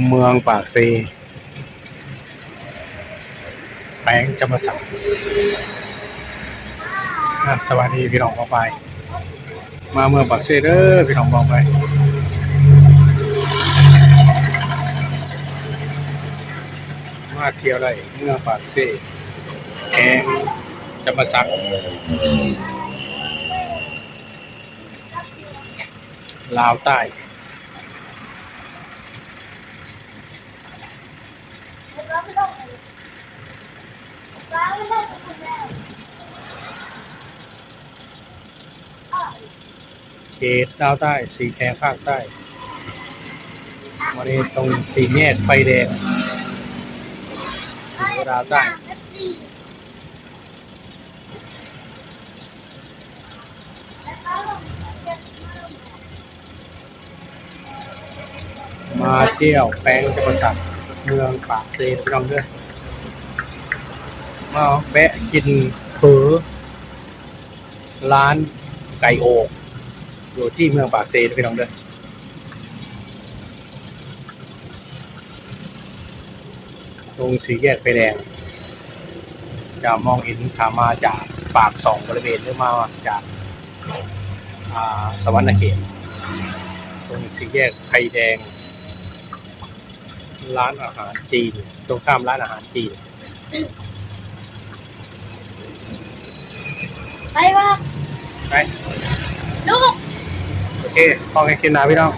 เมืองปากซีแปลงจำปาสักอะสวัสดีพี่น้องบอกไป มาเมืองปากซีเด้อพี่น้องบอกไปมาเที่ยวได้เมืองปากซีแพงจำปาสักลาวใต้ เขตลาวใต้สีแขงภาคใต้วันนี้ตรงสีแยกไฟแดงอยู่ลาวใต้มาเที่ยวแปลงจังหวัดสัก เมืองปากเซพี่น้องด้วยมาแวะกินเผอร้านไก่โอกอยู่ที่เมืองปากเซพี่น้องด้วยตรงสีแยกไฟแดง จะมองเห็นถามาจากปากสองบริเวณหรือมาจากอ่าสวรรณเขตตรงสีแยกไฟแดง ร้านอาหารจีน ตรงข้ามร้านอาหารจีน ไปว่าไป ลูก โอเคพอกันกินนะพี่น้อง